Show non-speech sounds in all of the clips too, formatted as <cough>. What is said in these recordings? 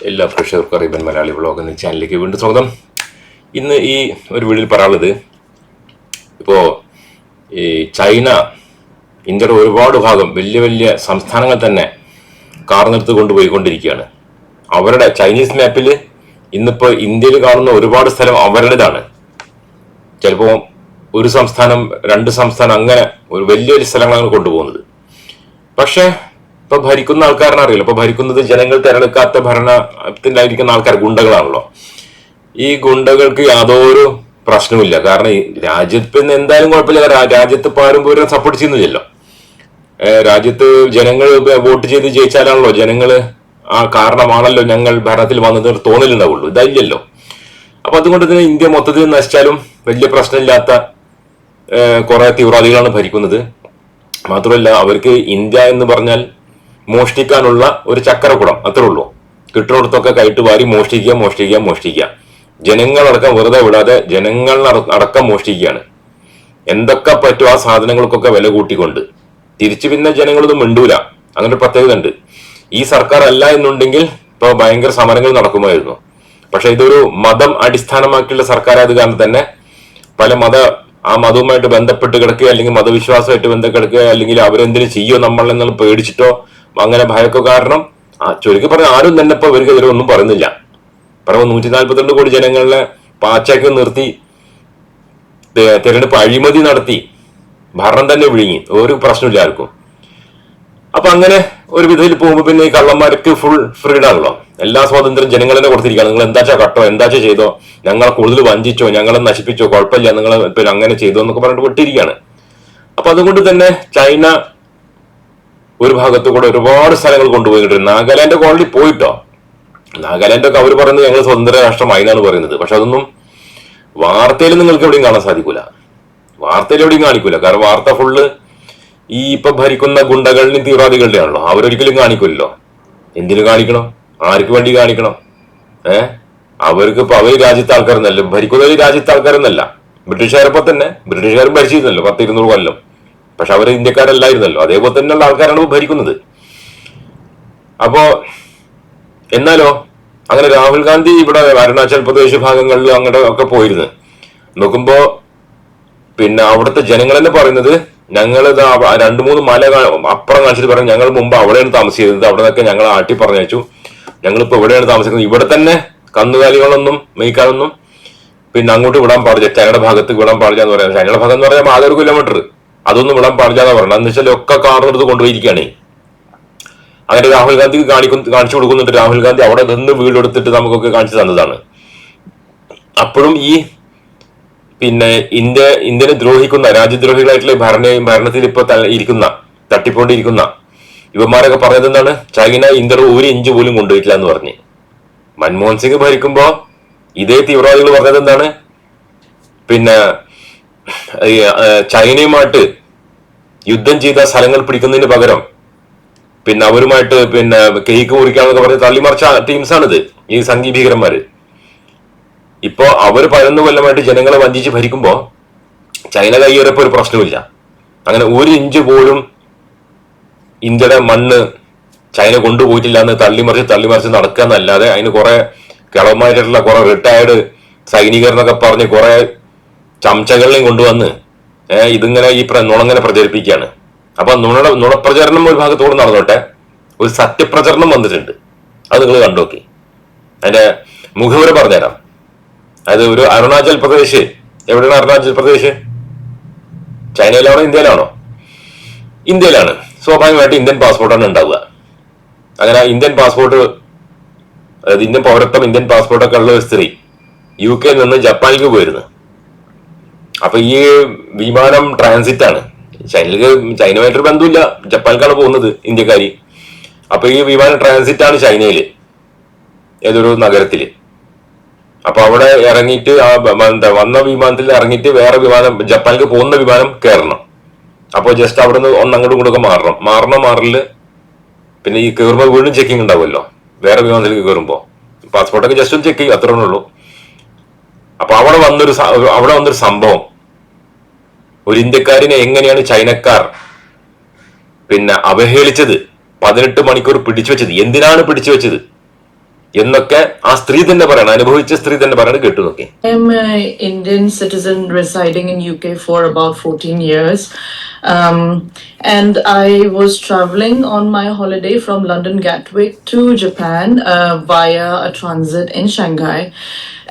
എല്ലാ പ്രേക്ഷകർക്കും അറിയിപ്പൻ മലയാളി വ്ളോഗ് എന്ന ചാനലിലേക്ക് വീണ്ടും സ്വാഗതം. ഇന്ന് ഈ ഒരു വീഡിയോയിൽ പറയാനുള്ളത് ഇപ്പോൾ ഈ ചൈന ഇന്ത്യയുടെ ഒരുപാട് ഭാഗം വലിയ വലിയ സംസ്ഥാനങ്ങൾ തന്നെ കാർ നിർത്തി കൊണ്ടുപോയിക്കൊണ്ടിരിക്കുകയാണ്. അവരുടെ ചൈനീസ് മാപ്പിൽ ഇന്നിപ്പോൾ ഇന്ത്യയിൽ കാണുന്ന ഒരുപാട് സ്ഥലം അവരുടേതാണ്. ചിലപ്പോൾ ഒരു സംസ്ഥാനം രണ്ട് സംസ്ഥാനം അങ്ങനെ ഒരു വലിയ വലിയ സ്ഥലങ്ങളാണ് കൊണ്ടുപോകുന്നത്. പക്ഷേ ഇപ്പൊ ഭരിക്കുന്ന ആൾക്കാരനെ അറിയില്ല. ഇപ്പൊ ഭരിക്കുന്നത് ജനങ്ങൾ തിരഞ്ഞെടുക്കാത്ത ഭരണത്തിലായിരിക്കുന്ന ആൾക്കാർ ഗുണ്ടകളാണല്ലോ. ഈ ഗുണ്ടകൾക്ക് യാതൊരു പ്രശ്നവുമില്ല. കാരണം ഈ രാജ്യത്ത് ഇന്ന് എന്തായാലും കുഴപ്പമില്ല. രാജ്യത്ത് പാരമ്പര്യം സപ്പോർട്ട് ചെയ്യുന്നില്ലല്ലോ. രാജ്യത്ത് ജനങ്ങൾ വോട്ട് ചെയ്ത് ജയിച്ചാലാണല്ലോ. ജനങ്ങൾ ആ കാരണമാണല്ലോ ഞങ്ങൾ ഭരണത്തിൽ വന്നത് തോന്നലുണ്ടാവുള്ളൂ. ഇതല്ലല്ലോ. അപ്പൊ അതുകൊണ്ട് തന്നെ ഇന്ത്യ മൊത്തത്തിൽ നശിച്ചാലും വലിയ പ്രശ്നമില്ലാത്ത കുറെ തീവ്രവാദികളാണ് ഭരിക്കുന്നത്. മാത്രമല്ല അവർക്ക് ഇന്ത്യ എന്ന് പറഞ്ഞാൽ മോഷ്ടിക്കാനുള്ള ഒരു ചക്രകുടം അത്രേ ഉള്ളൂ. കിട്ടുന്നിടത്തൊക്കെ കയറ്റ് വാരി മോഷ്ടിക്കുക മോഷ്ടിക്കുക മോഷ്ടിക്കുക. ജനങ്ങളടക്കം വെറുതെ വിടാതെ ജനങ്ങൾ അട- അടക്കം മോഷ്ടിക്കുകയാണ്. എന്തൊക്കെ പറ്റും ആ സാധനങ്ങൾക്കൊക്കെ വില കൂട്ടിക്കൊണ്ട്. തിരിച്ചു പിന്നെ ജനങ്ങളൊന്നും മിണ്ടൂല. അങ്ങനെ പ്രത്യേകത ഉണ്ട്. ഈ സർക്കാർ അല്ല എന്നുണ്ടെങ്കിൽ ഇപ്പൊ ഭയങ്കര സമരങ്ങൾ നടക്കുമായിരുന്നു. പക്ഷെ ഇതൊരു മതം അടിസ്ഥാനമാക്കിയുള്ള സർക്കാരായത് കാരണം തന്നെ പല മത ആ മതവുമായിട്ട് ബന്ധപ്പെട്ട് കിടക്കുക അല്ലെങ്കിൽ മതവിശ്വാസമായിട്ട് ബന്ധപ്പെട്ട് കിടക്കുക അല്ലെങ്കിൽ അവരെന്തിനു ചെയ്യോ നമ്മൾ എന്നുള്ള പേടിച്ചിട്ടോ അങ്ങനെ ഭയമൊക്കെ കാരണം ചുരുക്കി പറഞ്ഞ ആരും തന്നെ ഇപ്പൊ ഇവർക്കെതിരെ ഒന്നും പറയുന്നില്ല. പറയുമ്പോൾ നൂറ്റി നാൽപ്പത്തിരണ്ട് കോടി ജനങ്ങളെ പാച്ചയൊക്കെ നിർത്തി തെരഞ്ഞെടുപ്പ് അഴിമതി നടത്തി ഭരണം തന്നെ വിഴുങ്ങി. ഒരു പ്രശ്നമില്ല ആർക്കും. അപ്പൊ അങ്ങനെ ഒരു വിധത്തിൽ പോകുമ്പോൾ പിന്നെ ഈ കള്ളന്മാർക്ക് ഫുൾ ഫ്രീഡം ആണല്ലോ. എല്ലാ സ്വാതന്ത്ര്യം ജനങ്ങൾ തന്നെ കൊടുത്തിരിക്കുകയാണ്. നിങ്ങൾ എന്താച്ചാ കട്ടോ എന്താച്ചാ ചെയ്തോ ഞങ്ങളെ കൂടുതൽ വഞ്ചിച്ചോ ഞങ്ങളെ നശിപ്പിച്ചോ കുഴപ്പമില്ല നിങ്ങൾ അങ്ങനെ ചെയ്തോ എന്നൊക്കെ പറഞ്ഞിട്ട് വിട്ടിരിക്കുകയാണ്. അപ്പൊ അതുകൊണ്ട് തന്നെ ചൈന ഒരു ഭാഗത്തു കൂടെ ഒരുപാട് സ്ഥലങ്ങൾ കൊണ്ടുപോയിട്ടുണ്ട്. നാഗാലാൻഡ് ഓൾറെഡി പോയിട്ടോ? നാഗാലാൻഡ് ഒക്കെ അവർ പറയുന്നത് ഞങ്ങൾ സ്വതന്ത്ര രാഷ്ട്രമായി എന്നാണ് പറയുന്നത്. പക്ഷെ അതൊന്നും വാർത്തയിൽ നിങ്ങൾക്ക് എവിടെയും കാണാൻ സാധിക്കൂല. വാർത്തയിൽ എവിടെയും കാണിക്കൂല. കാരണം വാർത്ത ഫുള്ള് ഈ ഇപ്പൊ ഭരിക്കുന്ന ഗുണ്ടകളുടെയും തീവ്രവാദികളുടെ ആണല്ലോ. അവരൊരിക്കലും കാണിക്കില്ലല്ലോ എന്തിനു കാണിക്കണം? ആർക്ക് വേണ്ടി കാണിക്കണം? ഏ? അവർക്ക് ഇപ്പൊ അവർ രാജ്യത്തെ ആൾക്കാരെന്നല്ല. ഭരിക്കുന്നവര് രാജ്യത്തെ ആൾക്കാരെന്നല്ല. ബ്രിട്ടീഷുകാരപ്പോ തന്നെ. ബ്രിട്ടീഷുകാരും ഭരിച്ചിരുന്നല്ലോ പത്ത് ഇരുന്നൂറ് കൊല്ലം. പക്ഷെ അവർ ഇന്ത്യക്കാരല്ലായിരുന്നല്ലോ. അതേപോലെ തന്നെയുള്ള ആൾക്കാരാണ് ഭരിക്കുന്നത്. അപ്പോ എന്നാലോ അങ്ങനെ രാഹുൽ ഗാന്ധി ഇവിടെ അരുണാചൽ പ്രദേശ് ഭാഗങ്ങളിൽ അങ്ങോട്ട് ഒക്കെ പോയിരുന്നു. നോക്കുമ്പോ പിന്നെ അവിടുത്തെ ജനങ്ങൾ തന്നെ പറയുന്നത് ഞങ്ങൾ രണ്ടു മൂന്ന് മല അപ്പുറം കാണിച്ചിട്ട് പറഞ്ഞു ഞങ്ങൾ മുമ്പ് അവിടെയാണ് താമസിച്ചിരുന്നത്. അവിടെ നിന്നൊക്കെ ഞങ്ങൾ ആട്ടി പറഞ്ഞയച്ചു. ഞങ്ങളിപ്പോ ഇവിടെയാണ് താമസിക്കുന്നത്. ഇവിടെ തന്നെ കന്നുകാലികളൊന്നും മേയ്ക്കാനൊന്നും പിന്നെ അങ്ങോട്ട് വിടാൻ പാടില്ല. ചൈനയുടെ ഭാഗത്ത് വിടാൻ പാടില്ല എന്ന് പറയാം. ചൈനയുടെ ഭാഗം എന്ന് പറഞ്ഞാൽ ഒരു കിലോമീറ്റർ. അതൊന്നും വിടാൻ പാടില്ലാതെ പറഞ്ഞത് എന്ന് വെച്ചാൽ ഒക്കെ കാറിനെടുത്ത് കൊണ്ടുപോയിരിക്കുകയാണ്. അങ്ങനെ രാഹുൽ ഗാന്ധിക്ക് കാണിക്കുന്നു കാണിച്ചു കൊടുക്കുന്നുണ്ട്. രാഹുൽ ഗാന്ധി അവിടെ നിന്ന് വീടെടുത്തിട്ട് നമുക്കൊക്കെ കാണിച്ചു തന്നതാണ്. അപ്പോഴും ഈ പിന്നെ ഇന്ത്യ ഇന്ത്യനെ ദ്രോഹിക്കുന്ന രാജ്യദ്രോഹികളായിട്ടുള്ള ഭരണ ഭരണത്തിൽ ഇപ്പൊ ഇരിക്കുന്ന തട്ടിപ്പോണ്ടിരിക്കുന്ന ഇവന്മാരൊക്കെ പറഞ്ഞത് എന്താണ്? ചൈന ഇന്ത്യ ഒരു ഇഞ്ച് പോലും കൊണ്ടുപോയിട്ടില്ല എന്ന് പറഞ്ഞ്. മൻമോഹൻ സിംഗ് ഭരിക്കുമ്പോ ഇതേ തീവ്രവാദികൾ പറഞ്ഞത് എന്താണ്? പിന്നെ ചൈനയുമായിട്ട് യുദ്ധം ചെയ്ത സ്ഥലങ്ങൾ പിടിക്കുന്നതിന് പകരം പിന്നെ അവരുമായിട്ട് പിന്നെ കേക്ക് മുറിക്കാന്നൊക്കെ പറഞ്ഞ് തള്ളിമറിച്ച ടീംസാണിത് ഈ സംഘീ ഭീകരന്മാര് ഇപ്പോ അവർ പതിനൊന്ന് കൊല്ലമായിട്ട് ജനങ്ങളെ വഞ്ചിച്ച് ഭരിക്കുമ്പോ ചൈന കൈയേറപ്പോ ഒരു പ്രശ്നമില്ല അങ്ങനെ ഒരു ഇഞ്ച് പോലും ഇന്ത്യയുടെ മണ്ണ് ചൈന കൊണ്ടുപോയിട്ടില്ല എന്ന് തള്ളിമറിച്ച് തള്ളിമറിച്ച് നടക്കുക എന്നല്ലാതെ അതിന് കുറെ കിളവന്മാരായിട്ടുള്ള കുറെ റിട്ടയർഡ് സൈനികരെന്നൊക്കെ പറഞ്ഞ് കുറെ ചമച്ചകളെയും കൊണ്ടുവന്ന് ഇതിങ്ങനെ ഈ നുണങ്ങനെ പ്രചരിപ്പിക്കുകയാണ്. അപ്പൊ നുണ നുണപ്രചരണം ഒരു ഭാഗത്തോട് നടന്നോട്ടെ. ഒരു സത്യപ്രചരണം വന്നിട്ടുണ്ട്. അത് നിങ്ങൾ കണ്ടോക്കി അതിന്റെ മുഖവര പറഞ്ഞുതരാം. അതായത് ഒരു അരുണാചൽ പ്രദേശ്. എവിടെയാണ് അരുണാചൽ പ്രദേശ്? ചൈനയിലാണോ ഇന്ത്യയിലാണോ? ഇന്ത്യയിലാണ്. സ്വാഭാവികമായിട്ട് ഇന്ത്യൻ പാസ്പോർട്ടാണ് ഉണ്ടാവുക. അങ്ങനെ ഇന്ത്യൻ പാസ്പോർട്ട് അതായത് ഇന്ത്യൻ പൗരത്വം ഇന്ത്യൻ പാസ്പോർട്ടൊക്കെ ഉള്ള ഒരു സ്ത്രീ യു കെയിൽ നിന്ന് ജപ്പാനിലേക്ക് പോയിരുന്നു. അപ്പൊ ഈ വിമാനം ട്രാൻസിറ്റ് ആണ്. ചൈനയിൽ ചൈനയുമായിട്ടൊരു ബന്ധമില്ല ജപ്പാനിലേക്കാണ് പോകുന്നത് ഇന്ത്യക്കാരി. അപ്പൊ ഈ വിമാനം ട്രാൻസിറ്റ് ആണ് ചൈനയിൽ ഏതൊരു നഗരത്തിൽ. അപ്പൊ അവിടെ ഇറങ്ങിയിട്ട് ആ എന്താ വന്ന വിമാനത്തിൽ ഇറങ്ങിയിട്ട് വേറെ വിമാനം ജപ്പാനിലേക്ക് പോകുന്ന വിമാനം കയറണം അപ്പോൾ ജസ്റ്റ് അവിടെ നിന്ന് ഒന്ന് അങ്ങോട്ടും ഇങ്ങോട്ടും മാറണം. മാറണം മാറിൽ പിന്നെ ഈ കയറുമ്പോൾ വീണ്ടും ചെക്കിംഗ് ഉണ്ടാവുമല്ലോ. വേറെ വിമാനത്തിലേക്ക് കയറുമ്പോൾ പാസ്പോർട്ടൊക്കെ ജസ്റ്റ് ഒന്ന് ചെക്ക് ചെയ്യും. അത്രേ ഉള്ളൂ. അപ്പൊ അവിടെ വന്നൊരു അവിടെ വന്നൊരു സംഭവം. ഒരു ഇന്ത്യക്കാരനെ എങ്ങനെയാണ് ചൈനക്കാർ പിന്നെ അവഹേളിച്ചത്? പതിനെട്ട് മണിക്കൂർ പിടിച്ചു വെച്ചത് എന്തിനാണ് പിടിച്ചു വെച്ചത് എന്നൊക്കെ ആ സ്ത്രീ തന്നെ പറയണം അനുഭവിച്ച സ്ത്രീ തന്നെ പറയണം കേട്ടു നോക്കി I'm an Indian citizen residing in UK for about 14 years. Um, and I was traveling on my holiday from London Gatwick to Japan uh, via a transit in Shanghai.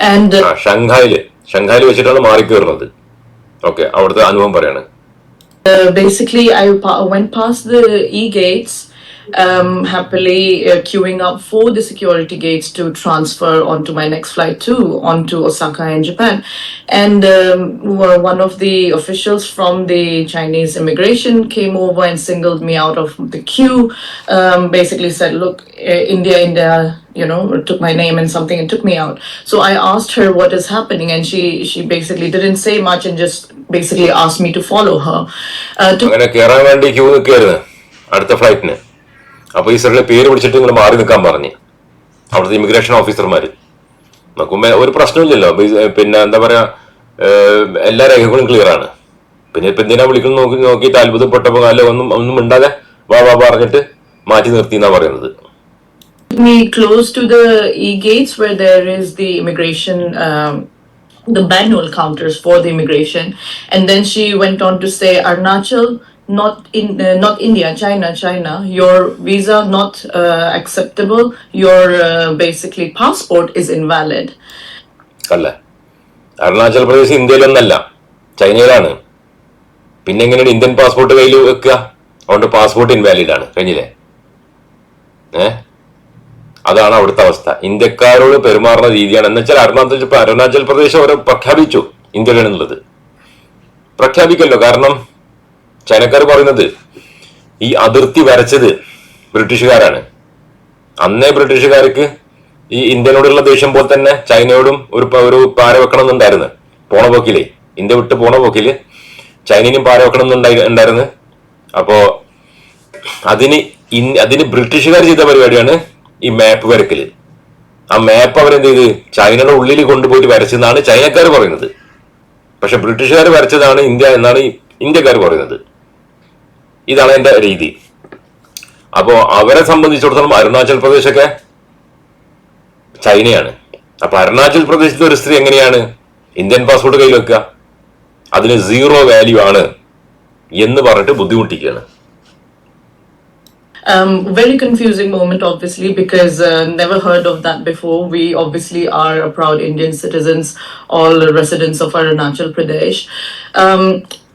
And uh, ഷങ്ഹായിൽ ഷങ്ഹായിൽ വെച്ചിട്ടാണ് മാറിക്കേറുന്നത് okay അവിടുത്തെ അനുഭവം പറയാണ് Uh, basically, I pa- went past the e gates, um, happily uh, queuing up for the security gates to transfer onto my next flight too, onto Osaka in Japan. And um, one of the officials from the Chinese immigration came over and singled me out of the queue. Um, basically said, "Look, uh, India, India." You know, took my name and something and took me out. So I asked her what is happening, and she she basically didn't say much and just basically asked me to follow her. Uh, to അങ്ങനെ കയറാൻ വേണ്ടി Q നിൽക്കുകയായിരുന്നു അടുത്ത ഫ്ലൈറ്റിന് അപ്പൊ ഈ സ്ത്രീയുടെ പേര് വിളിച്ചിട്ട് നിങ്ങൾ മാറി നിൽക്കാൻ പറഞ്ഞു. അവിടുത്തെ ഇമിഗ്രേഷൻ ഓഫീസർമാർ നോക്കുമ്പോ ഒരു പ്രശ്നമില്ലല്ലോ പിന്നെ എന്താ പറയാ എല്ലാ രേഖകളും ക്ലിയർ ആണ്. പിന്നെ ഇപ്പൊ എന്തിനാ വിളിക്കുന്നത് നോക്കി നോക്കിയിട്ട് അത്ഭുതപ്പെട്ടപ്പോ അല്ല ഒന്നും ഒന്നും ഉണ്ടാകെ വാ വാ പറഞ്ഞിട്ട് മാറ്റി നിർത്തി എന്നാ പറയുന്നത്. The e um, the manual counters for the immigration. And then she went on to say arunachal not in uh, not india china china. Your visa not uh, acceptable. Your uh, basically passport is invalid. അല്ല. അരുണാചൽ പ്രദേശ് ഇന്ത്യയിലൊന്നല്ല. ചൈനയിലാണ്. പിന്നെ എങ്ങനെയാണ് Indian passport കയ്യിൽ വെക്കുക? അതുകൊണ്ട് passport invalid ആണ്. കഴിഞ്ഞില്ലേ? ഏ? അതാണ് അവിടുത്തെ അവസ്ഥ. ഇന്ത്യക്കാരോട് പെരുമാറുന്ന രീതിയാണ്. എന്ന് വെച്ചാൽ അരുണാചൽ അരുണാചൽ പ്രദേശ് അവരെ പ്രഖ്യാപിച്ചു ഇന്ത്യയിലാണുള്ളത് പ്രഖ്യാപിക്കല്ലോ. കാരണം ചൈനക്കാർ പറയുന്നത് ഈ അതിർത്തി വരച്ചത് ബ്രിട്ടീഷുകാരാണ്. അന്നേ ബ്രിട്ടീഷുകാർക്ക് ഈ ഇന്ത്യനോടുള്ള ദേഷ്യം പോലെ തന്നെ ചൈനയോടും ഒരു ഒരു പാര വെക്കണം എന്നുണ്ടായിരുന്നു പോണ ഇന്ത്യ വിട്ട് പോണ പോക്കിൽ ചൈനയും പാര വെക്കണം ഉണ്ടായിരുന്നു. അപ്പോ അതിന് അതിന് ബ്രിട്ടീഷുകാർ ചെയ്ത പരിപാടിയാണ് ഈ മാപ്പ് വരക്കൽ. ആ മാപ്പ് അവരെന്ത് ചെയ്ത്? ചൈനയുടെ ഉള്ളിൽ കൊണ്ടുപോയിട്ട് വരച്ചെന്നാണ് ചൈനക്കാർ പറയുന്നത്. പക്ഷെ ബ്രിട്ടീഷുകാർ വരച്ചതാണ് ഇന്ത്യ എന്നാണ് ഇന്ത്യക്കാർ പറയുന്നത്. ഇതാണ് എന്റെ രീതി അപ്പോ അവരെ സംബന്ധിച്ചിടത്തോളം അരുണാചൽ പ്രദേശൊക്കെ ചൈനയാണ് അപ്പൊ അരുണാചൽ പ്രദേശത്തെ ഒരു സ്ത്രീ എങ്ങനെയാണ് ഇന്ത്യൻ പാസ്പോർട്ട് കയ്യിൽ വെക്കുക അതിന് സീറോ വാല്യൂ ആണ് എന്ന് പറഞ്ഞിട്ട് ബുദ്ധിമുട്ടിക്കുകയാണ് Um, very confusing moment, obviously, because uh, never heard of that before. We obviously are a proud Indian citizens, all residents of Arunachal Pradesh. Um,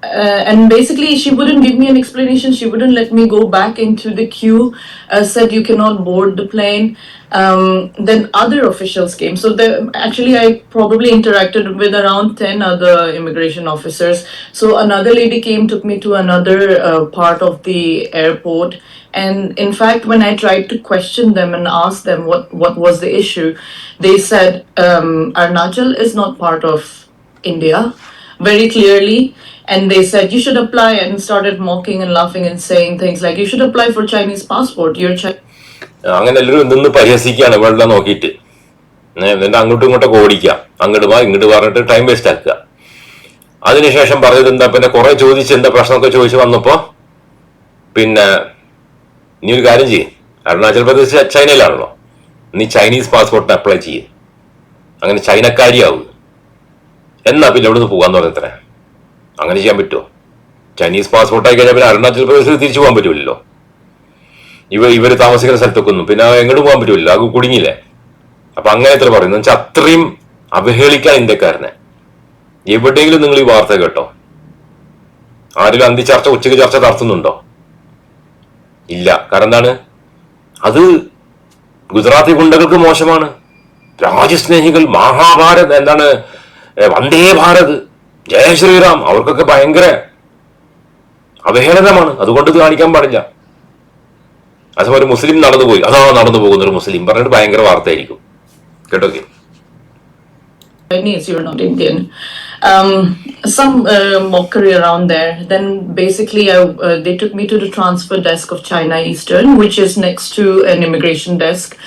uh, and basically, she wouldn't give me an explanation. She wouldn't let me go back into the queue. Uh, said you cannot board the plane. Um, then other officials came. So the, actually, I probably interacted with around ten other immigration officers. So another lady came, took me to another uh, part of the airport. And in fact, when I tried to question them and ask them what, what was the issue, they said um, is not part of India very clearly. And they said you should apply and started mocking and laughing and saying things like you should apply for Chinese passport. You're Chinese. അങ്ങനെ എല്ലാവരും നിന്ന് പരിഹസിക്കുകയാണ്. വെള്ളം നോക്കിയിട്ട്. എന്നിട്ട് അങ്ങോട്ടും ഇങ്ങോട്ടൊക്കെ ഓടിക്കുക. അങ്ങോട്ട് വാ ഇങ്ങോട്ട് പറഞ്ഞിട്ട് ടൈം വേസ്റ്റ് ആക്കുക. അതിനുശേഷം പറഞ്ഞത് എന്താ? പിന്നെ കുറെ ചോദിച്ച് എന്താ പ്രശ്നമൊക്കെ ചോദിച്ച് വന്നപ്പോ പിന്നെ നീ ഒരു കാര്യം ചെയ്യും. അരുണാചൽ പ്രദേശ് ചൈനയിലാണല്ലോ. നീ ചൈനീസ് പാസ്പോർട്ടിന് അപ്ലൈ ചെയ്യും. അങ്ങനെ ചൈനക്കാരിയാവും. എന്നാ പിന്നെ ഇവിടെ നിന്ന് പോകാന്ന് പറഞ്ഞത്ര അങ്ങനെ ചെയ്യാൻ പറ്റുമോ? ചൈനീസ് പാസ്പോർട്ട് ആയി കഴിഞ്ഞാൽ പിന്നെ അരുണാചൽ പ്രദേശിൽ തിരിച്ചു പോകാൻ പറ്റുമല്ലോ ഇവ ഇവർ താമസിക്കുന്ന സ്ഥലത്തൊക്കെ ഒന്നും പിന്നെ എങ്ങോട്ട് പോകാൻ പറ്റുമല്ലോ അത് കുടുങ്ങിയില്ലേ? അപ്പൊ അങ്ങനെ എത്ര പറയുന്നു? വെച്ചാൽ അത്രയും അവഹേളിക്കാൻ ഇന്ത്യക്കാരനെ. എവിടെയെങ്കിലും നിങ്ങൾ ഈ വാർത്ത കേട്ടോ. ആരെങ്കിലും അന്തി ചർച്ച ഉച്ചയ്ക്ക് ചർച്ച നടത്തുന്നുണ്ടോ? ഇല്ല. കാരണം എന്താണ്? അത് ഗുജറാത്തി ഗുണ്ടകൾക്ക് മോശമാണ്. രാജ്യസ്നേഹികൾ മഹാഭാരത് എന്താണ് വന്ദേ ഭാരത് ജയ ശ്രീറാം അവർക്കൊക്കെ ഭയങ്കര അവഹേളനമാണ് അതുകൊണ്ട് കാണിക്കാൻ പാടില്ല അഥവാ ഒരു മുസ്ലിം നടന്നുപോയി അതാ നടന്നു പോകുന്ന ഒരു മുസ്ലിം പറഞ്ഞിട്ട് ഭയങ്കര വാർത്തയായിരിക്കും കേട്ടോ Chinese, you're not Indian. Um, some uh, mockery around there. Then basically, I, uh, they took me to the transfer desk of China Eastern, which is next to an immigration desk,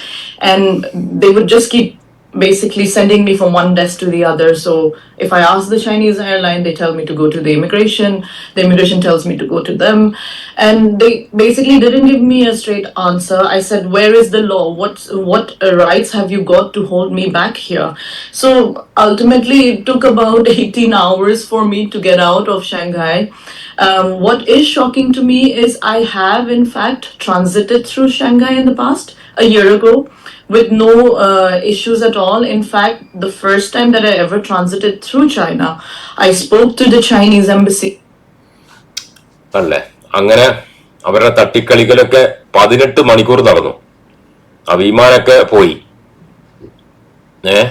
and they would just keep basically sending me from one desk to the other. So if I ask the Chinese airline, they tell me to go to the immigration. The immigration tells me to go to them, and they basically didn't give me a straight answer. I said, "Where is the law? What what rights have you got to hold me back here?" So ultimately, it took about <laughs> 18 hours for me to get out of Shanghai. Um, what is shocking to me is I have, in fact, transited through Shanghai in the past a year ago with no uh, issues at all. In fact, the first time that I ever transited through China, I spoke to the Chinese embassy. അല്ലേ? അങ്ങനെ അവരുടെ തട്ടിക്കളികളൊക്കെ പതിനെട്ട് മണിക്കൂർ നടന്നു. ആ വിമാനൊക്കെ പോയി. ഏ?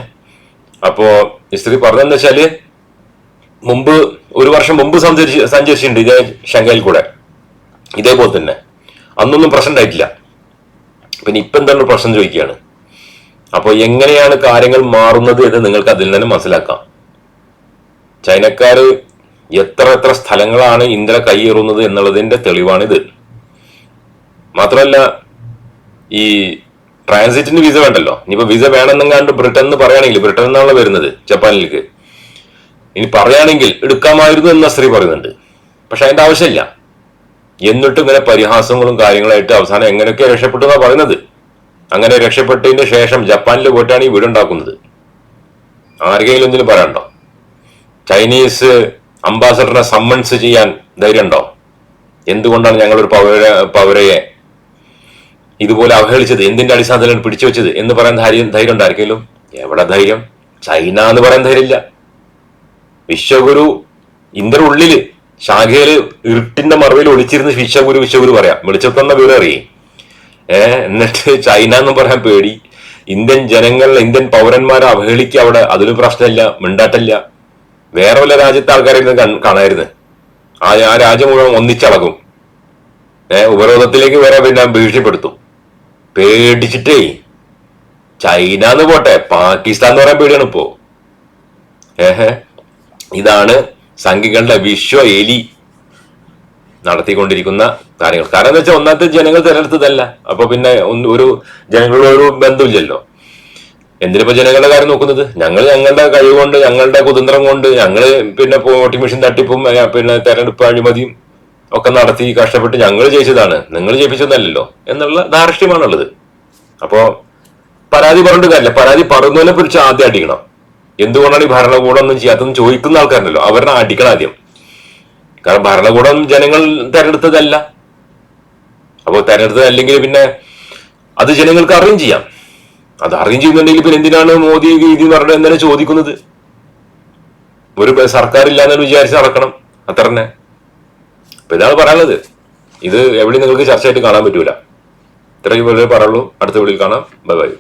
അപ്പോ ഇസ്ത്രീ പറഞ്ഞെന്ന് വെച്ചാൽ മുമ്പ് ഒരു വർഷം മുമ്പ് സഞ്ചരിച്ച് സഞ്ചരിച്ചിട്ടുണ്ട് ഇതേ ശങ്കയിൽ കൂടെ. ഇതേപോലെ തന്നെ. അന്നൊന്നും പ്രശ്നം ഉണ്ടായിട്ടില്ല. പിന്നെ ഇപ്പൊ എന്താണ് പ്രശ്നം ചോദിക്കുകയാണ്? അപ്പൊ എങ്ങനെയാണ് കാര്യങ്ങൾ മാറുന്നത് എന്ന് നിങ്ങൾക്ക് അതിൽ നിന്ന് മനസ്സിലാക്കാം. ചൈനക്കാര് എത്ര എത്ര സ്ഥലങ്ങളാണ് ഇന്ദ്ര കൈയേറുന്നത് എന്നുള്ളതിന്റെ തെളിവാണിത്. മാത്രമല്ല ഈ ട്രാൻസിറ്റിന് വിസ വേണ്ടല്ലോ. ഇനിയിപ്പോ വിസ വേണമെന്നെങ്ങാണ്ട് ബ്രിട്ടൻ എന്ന് പറയുകയാണെങ്കിൽ ബ്രിട്ടൻ എന്നാണല്ലോ വരുന്നത് ജപ്പാനിലേക്ക്. ഇനി പറയുകയാണെങ്കിൽ എടുക്കാമായിരുന്നു എന്ന സ്ത്രീ പറയുന്നുണ്ട്. പക്ഷെ അതിന്റെ ആവശ്യമില്ല. എന്നിട്ടും ഇങ്ങനെ പരിഹാസങ്ങളും കാര്യങ്ങളായിട്ട് അവസാനം എങ്ങനെയൊക്കെ രക്ഷപ്പെട്ടു എന്നാ പറയുന്നത്? അങ്ങനെ രക്ഷപ്പെട്ടതിന് ശേഷം ജപ്പാനിൽ പോയിട്ടാണ് ഈ വീടുണ്ടാക്കുന്നത് ആർക്കെങ്കിലും എന്തിനും പറയണ്ടോ ചൈനീസ് അംബാസഡറിനെ സമ്മൺസ് ചെയ്യാൻ ധൈര്യമുണ്ടോ എന്തുകൊണ്ടാണ് ഞങ്ങളൊരു പൗര പൗരയെ ഇതുപോലെ അവഹേളിച്ചത്? എന്തിന്റെ അടിസ്ഥാനത്തിലാണ് പിടിച്ചു വെച്ചത്? എന്ന് പറയാൻ ധൈര്യം ധൈര്യം ഉണ്ടായിരിക്കലും എവിടെ ധൈര്യം? ചൈന എന്ന് പറയാൻ ധൈര്യമില്ല. വിശ്വഗുരു ഇന്ത്യയുടെ ഉള്ളിൽ ശാഖയിൽ ഇരുട്ടിന്റെ മറവിൽ ഒളിച്ചിരുന്ന് വിശ്വഗുരു വിശ്വഗുരു പറയാം. വിളിച്ചെത്തുന്ന വിവരം അറിയേ. ഏർ എന്നിട്ട് ചൈന എന്ന് പറയാൻ പേടി. ഇന്ത്യൻ ജനങ്ങൾ ഇന്ത്യൻ പൗരന്മാരെ അവഹേളിക്കുക അവിടെ അതൊരു പ്രശ്നമില്ല മിണ്ടാട്ടില്ല വേറെ വല്ല രാജ്യത്തെ ആൾക്കാരായിരുന്നു കാണായിരുന്നു. ആ ആ രാജ്യം മുഴുവൻ ഒന്നിച്ചളകും ഏർ ഉപരോധത്തിലേക്ക് വരെ പിന്നെ ഭീഷണിപ്പെടുത്തും. പേടിച്ചിട്ടേ. ചൈന എന്ന് പോട്ടെ പാകിസ്ഥാൻ എന്ന് പറയാൻ പേടിയാണ് ഇപ്പോ. ഏഹ് ഇതാണ് സംഘികളുടെ വിശ്വ എലി നടത്തിക്കൊണ്ടിരിക്കുന്ന കാര്യങ്ങൾ. കാരണം എന്താ വെച്ചാൽ ഒന്നാമത്തെ ജനങ്ങൾ തിരഞ്ഞെടുത്തതല്ല. അപ്പൊ പിന്നെ ഒരു ജനങ്ങളുടെ ഒരു ബന്ധമില്ലല്ലോ. എന്തിനിപ്പോ ജനങ്ങളുടെ കാര്യം നോക്കുന്നത്? ഞങ്ങൾ ഞങ്ങളുടെ കഴിവ് കൊണ്ട് ഞങ്ങളുടെ കുതന്ത്രം കൊണ്ട് ഞങ്ങൾ പിന്നെ വോട്ടിംഗ് മെഷീൻ തട്ടിപ്പും പിന്നെ തെരഞ്ഞെടുപ്പ് അഴിമതിയും ഒക്കെ നടത്തി കഷ്ടപ്പെട്ട് ഞങ്ങൾ ജയിച്ചതാണ്. നിങ്ങൾ ജയിപ്പിച്ചതല്ലല്ലോ എന്നുള്ള ധാർഷ്ട്യമാണുള്ളത്. അപ്പോ പരാതി പറഞ്ഞിട്ട് കാര്യമില്ല. പരാതി പറയുന്നതിനെ കുറിച്ച് ആദ്യം അടിക്കണം എന്തുകൊണ്ടാണ് ഈ ഭരണകൂടം ഒന്നും ചെയ്യാത്തതെന്ന് ചോദിക്കുന്ന ആൾക്കാരുണ്ടല്ലോ അവരുടെ അടിക്കണം ആദ്യം. കാരണം ഭരണകൂടം ജനങ്ങൾ തെരഞ്ഞെടുത്തതല്ല. അപ്പോൾ തെരഞ്ഞെടുത്തതല്ലെങ്കിൽ പിന്നെ അത് ജനങ്ങൾക്ക് അറേഞ്ച് ചെയ്യാം. അത് അറിയും ചെയ്യുന്നുണ്ടെങ്കിൽ പിന്നെ എന്തിനാണ് മോദി രീതി എന്ന് പറഞ്ഞത് എന്തിനാണ് ചോദിക്കുന്നത്? ഒരു സർക്കാർ ഇല്ലാന്ന് വിചാരിച്ച് നടക്കണം. അത്ര തന്നെ. അപ്പൊ ഇതാണ് പറയാനുള്ളത്. ഇത് എവിടെ നിങ്ങൾക്ക് ചർച്ചയായിട്ട് കാണാൻ പറ്റൂല. ഇത്രയും പറയുള്ളൂ അടുത്ത വീട്ടിൽ കാണാം. Bye bye.